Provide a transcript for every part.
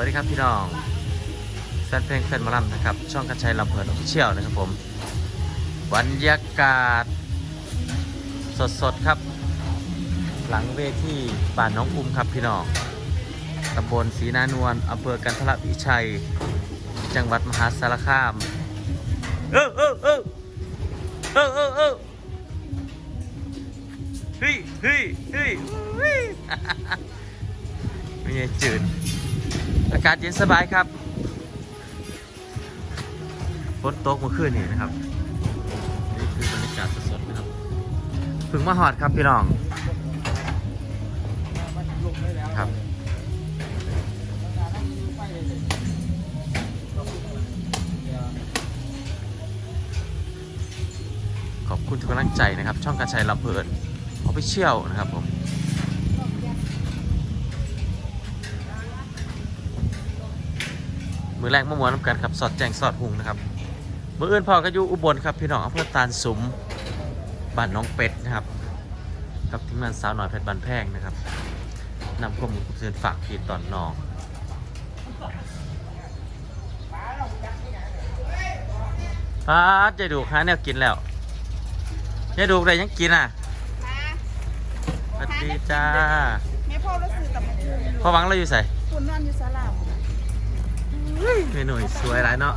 วัสดีครับพี่น้องแฟนเพลงแฟนมอลำนะครับ ช่องกันชัยลำเพลินออฟฟิเชียลนะครับผมบรรยากาศ สดๆครับ หลังเวทีบ้านน้องอุ้มครับพี่น้องตำบลศรีนานวลอำเภอกันทรวิชัย จังหวัดมหาสารคาม เออเออากาศเย็นสบายครับฝนตกเมื่อคืนนี่นะครับ นี่คือบรรยากาศสดๆนะครับเพึ่งมาหอดครับพี่น้องครับขอบคุณทุกกำลังใจนะครับ ช่องการชัยลำเพลินออฟฟิเชียลนะครับผม มื อแรกมะม่วงน้ำกันครับสอดแจงสอดหุงนะครับมืออื่นพอก็อยู่อุบลครับพี่น้องอำเภอตาลสุมบ้านน้องเป็ดนะครับกับทีมงานสาวหน่อยเพชรบันแพงนะครับนำข้อมูลเชิญฝากพี่ตอนน้องป้าดยายดูกหาแนวกินแล้วยายดูกได้ยังกินอะสวัสดีจ้าแม่พ่อรู้สึกกับพ่อหวังเราอยู่ใส่คุณนอนอยู่ศาลา เมนูสวยหลายเนาะ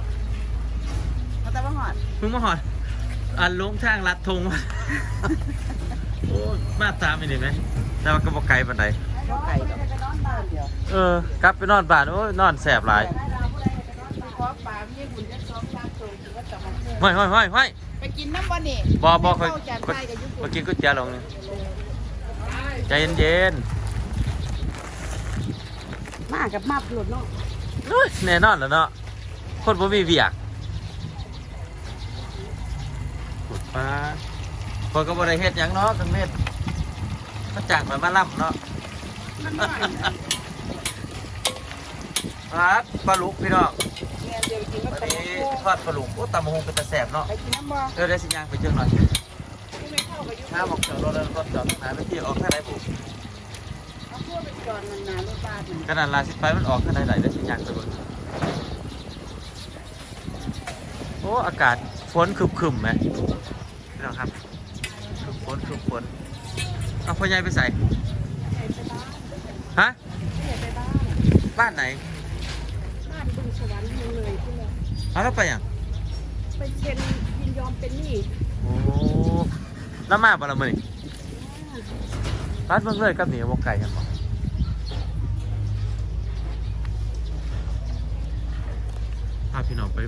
เขาแต่ว่าหอดมึงมาหอดอันลงทางลัดทงมาโอ้มาตามไปนี่ไหมแต่ว่าก็บอกไกลปันใดก็ไก่กับนอนบ้านเดียวเออกลับไปนอนบ้านโอ้ยนอนแสบหลายเพราะปลาพี่บุญจะซ้อมสร้างโจงถือว่าจะมาเพื่อห้อยห้อยห้อยห้อยไปกินน้ำวันนี่บอบอคอยเข้าจานไทยกับญี่ปุ่มานกินก๋วยเตี๋ยวลงนี่ใจเย็นมากับมาปลุดเนาะ ๆอุ๊ยแน่นอนแล้วเนาะคนบ่มีเวียกขุดปลาคนก็บ่ได้เฮ็ดหยังเนาะกันเม็ดมาจ้างไปมาล่ำเนาะมันน้อยนะปลาปลาลุกพี่น้องแม่เดียวกินกับวันตำนี้บักทอดปลาลุกโอ้ตำมะฮงเป็นตะแสบเนาะไปกินน้ำบ่เออได้สิยางไปเจอหน่อยที่ไม่เข้ากับญี่ห้าปุ่นบอกจอดรถแล้วรถจอดหาไปที่ออกข้างไหนบุเอาพวกไป จอดนานๆรถบ้านขนาดลาสิไปมันออกข้างไหนไหนได้สิยางไปเบนโอ้อากาศฝนครึมๆไหมพี่น้องครับครึมฝนครึมฝนเอาพ่อใหญ่ไปใส่ฮะไปบ้านบ้านไหนบ้านบึงสวรรค์เมืองเลยที่เลยเอาแล้วไปยังไปเซ็นยินยอมเป็นหนี้โอ้แล้วมาบ่ละมื้อนี้บ้านเมืองเลยกับหนีวงไก่กันบ่พา พี่น้องไป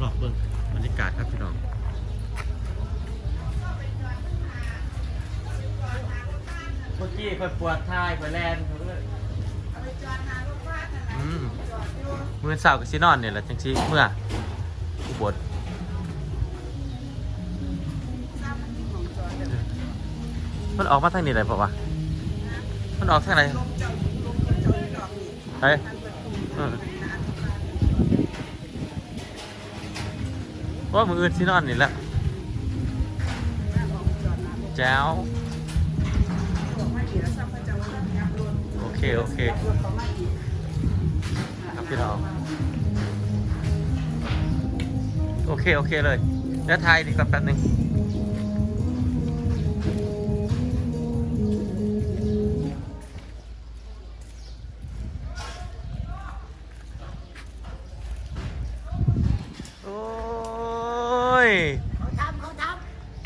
รอบเบิ่งบรรยากาศครับพี่น้องเมื่อกี้เปิดปวดท้ายเปิดแลนเขาเลยอืมมือเสาร์กับซีนอนเนี่ยแหละจังซีเมื่ออุบลมันออกมาทางนี้เลยเปล่าวะมันออกทางไหนไปเออ ว่ามืออื่นซีนอนนี่แหละแจ้วโอเค โอเค ครับพี่น้องโอเค โอเคเลย แล้วทายดีกว่าแป๊บหนึง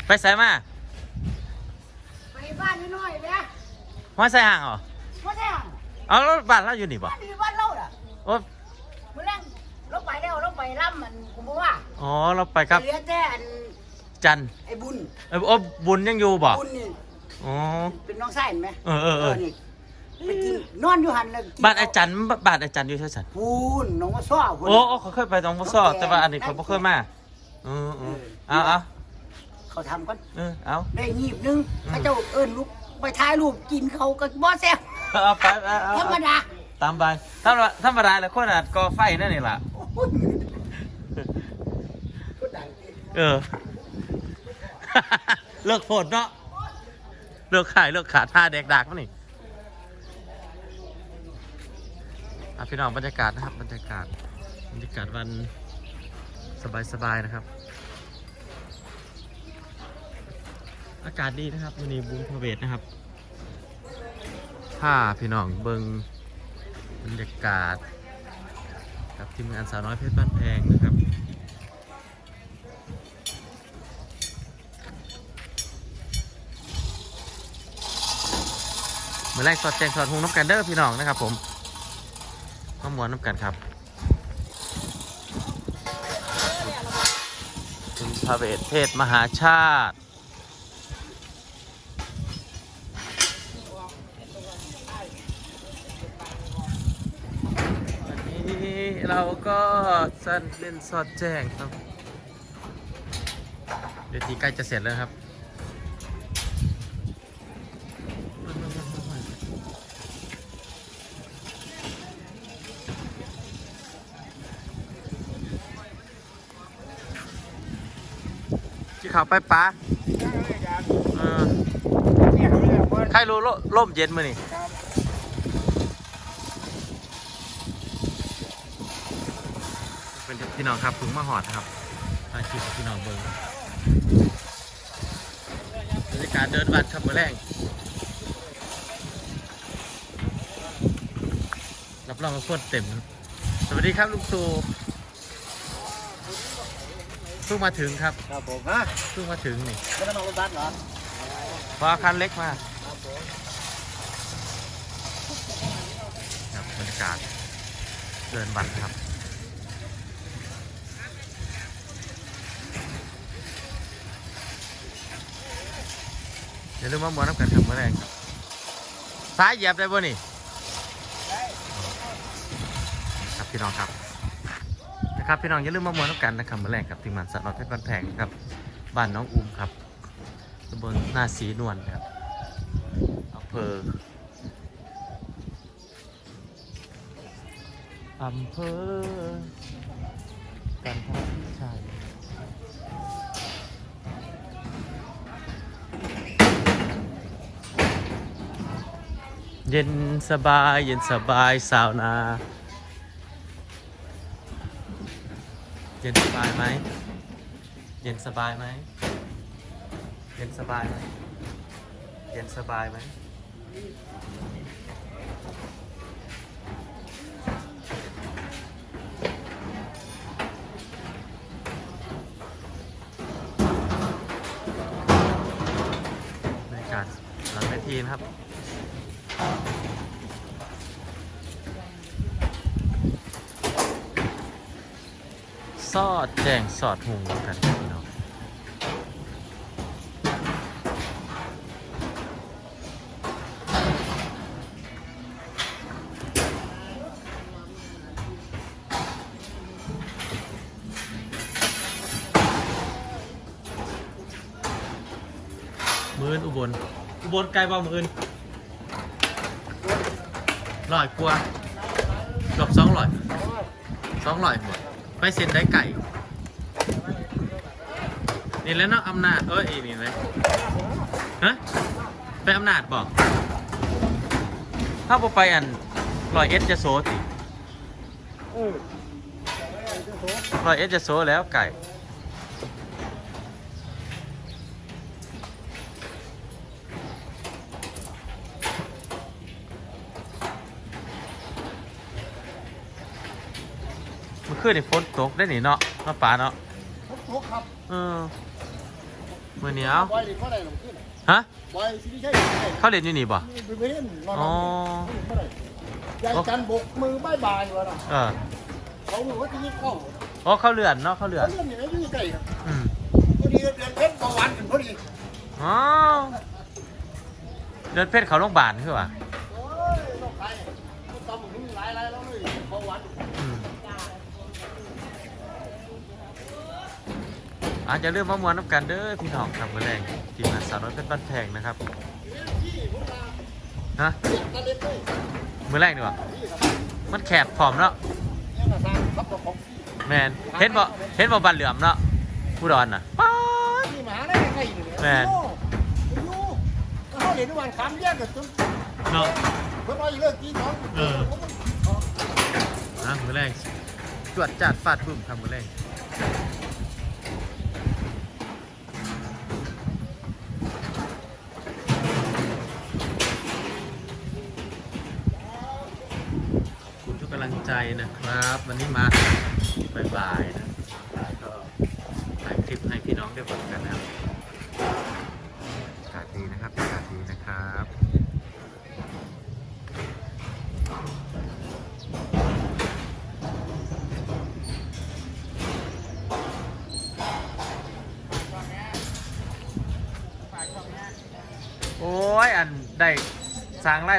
ไปใส่มาำไปบ้านน้อยๆเนี่ยมาใส่ห่างเหรอว่าแท้เอาแล้วบ้านเราอยู่นี่บ่บ้านนี้บ้านเราอะโอ้มื่อแรงเราไปแล้วเราไปล่ำมันผมบอกว่าอ๋อเราไปครับเหลือแต่อันจันทร์ไอ้บุญเอ้ยโอ้บุญยังอยู่บ่บุญนี่อ๋อเป็นน้องชายเห็นไหมเออเออเออนี่ไปกินนอนอยู่หันเลยกิบ้านไอ้จันทร์บ้านไอ้จันทร์อยู่ที่สันพูนน้องมาซ้อพูนโอ้โอ้เขาเคยไปตรงพศแต่ว่าอันนี้เขาบ่เคยมาเออเออเอาเอา เขาทำกันเออเอา ได้งีบนึงอืมพระเจ้าเอิญลูกไปถ่ายรูปกินเขาก็บ่แซ่บเอาไปเอาเอาธรรมดาตามไปธรรมดาธรรมดาแหละคนอาจก่อไฟนั่นนี่ล่ะโอ้ยพูดดังดิเออ เลิกโผดเนาะเลิกขายเลิกขาท่าแดกดักมันนี่อะพี่น้องบรรยากาศนะครับบรรยากาศบรรยากาศวันสบายๆนะครับ อากาศดีนะครับวันนี้บุญพระเวทนะครับผ้าพี่น้องเบิงบรรยากาศกับทีมงานสาวน้อยเพชรบ้านแพงนะครับเมื่อแรกสอดแจงสอดหงน้ำกันเด้อพี่น้องนะครับผมข้ามวนน้ำกันครับคุณพระเวทเทศมหาชาติ วั นนี้เราก็สั้นเล่นสอดแจ้งครับเดี๋ยวทีใกล้จะเสร็จแล้วครับที่เขาไปปลาเออใครรู้โลล่มเย็นมานี่เป็น พี่น้องครับถึงมาหอดนะครับมาคิดพี่น้องเบิ้งบรรยากาศเดินวัดครับเมื่อแรงรับรองว่าโคตรเต็มครับสวัสดีครับลุงตู่เพิ่งมาถึงครับครับผมฮะเพิ่งมาถึงนี่ไม่ได้มารถบัสเหรอพออาคันเล็กมาครับผมครับบรรยากาศเดินบัตรครับ อย่าลืมมามวนน้ำกันครับเมื่อแรงครับซ้ายเหยียบได้บ่นี่ครับพี่น้องครับนะครับพี่น้องอย่าลืมมาหมวน้ำกันนะครับเมื่อแรงครับทีมงานสัตว์นอยเพชรบ้านแพงครับบ้านน้องอุ้มครับตำบลหน้าสีนวลครับอำเภออำเภอกันทรชัย เย็นสบาย เย็นสบายสาวนา เย็นสบายไหม เย็นสบายไหม เย็นสบายไหม เย็นสบายไหม บรรยากาศหลังเวทีนะครับ สอดแจงสอดหุงกันพี่น้องมืออนอุบล อุบลไกลบ่มืออนร้อยกว่าเกือบสองร้อยสองร้อยหมด ไปเซ็นได้ไก่ นี่แล้วเนาะอำนาจ เอ้ยนี่เลยฮะไปอำนาจบอกถ้าไปอันลอยเอสจะโซติลออร้อยเอสจะโซแล้วไก่ มันขึ้นในฝนตกได้หนิเนาะมาป่าเนาะผมทุกครับเออมื่อนี้เอาบอยหรือเท่าไหร่หลงขึ้นฮะบอยสิไม่ใช่เขาเรียนอยู่นี่บ่ไปเล่นนอนอ๋อเท่าไหร่ยายจันบกมือบายบายวะนะเออเขาบอกว่าที่นี่เข้าอ๋อเขาเลื่อนเนาะเขาเลื่อเขานเรื่องอย่างนี้อยู่ใกล้ครับอืมพอดีเดือนเพชรประวันกันพอดีอ๋อเดินเพชรเขาโรงพยาบาลคือว่าโอ้ยนกไข่ตำถึงหลายหลายแล้วเลยประวันอืม อาจจะเรื่องมะม่วงน้ำกันเด้อพี่น้องครับมื่อแรงทีมงานสาวน้อยเพชรบ้านแพงนะครับที่ผมมาฮะเด็กตะเล็กเลยมื่อแรกดีกว่าที่ครับมันแคบผอมเนาะเนี่ยนะทางขับรถของแมนเห็นบ่เห็นบ่บันเหลื่อมเนาะผู้ดอนน่ะป๊าดที่มหาได้ไงอยู่เนี่ยแม่นโอ้อยู่ก็เขาเห็นวันคำแยกกันจนเนาะเพิ่นว่าอยู่เลิกกี่สองเอออะมือแรงจวดจัดฟาดบึ้มครับมือแรงขอบคุณทุกกำลัง ใจนะครับ วันนี้มาบ่ายๆนะก็ถ่ายคลิปให้พี่น้องได้ฟังกันนะครับอากาศดีนะครับอากาศดีนะครับโอ้ยอันได้สร้างไร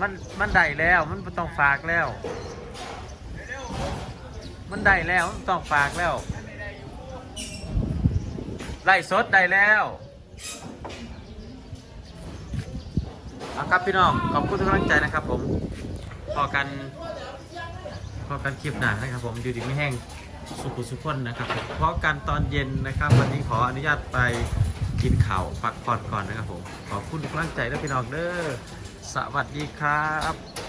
มันมันได้แล้วมันบ่ต้องฝากแล้ว มันได้แล้วมันต้องฝากแล้วไล่สดได้แล้วเอาครับพี่น้องขอบคุณทุกกำลังใจนะครับผมพอกันพอกันคลิปหนานะครับผมอยู่ดีไม่แห้งสุขุสุขคนนะครับผมเพราะกันตอนเย็นนะครับ วันนี้ขออนุญาตไปกินข่าวพักผ่อนก่อนนะครับผมขอบคุณทุกกำลังใจและพี่น้องเด้อ สวัสดีครับ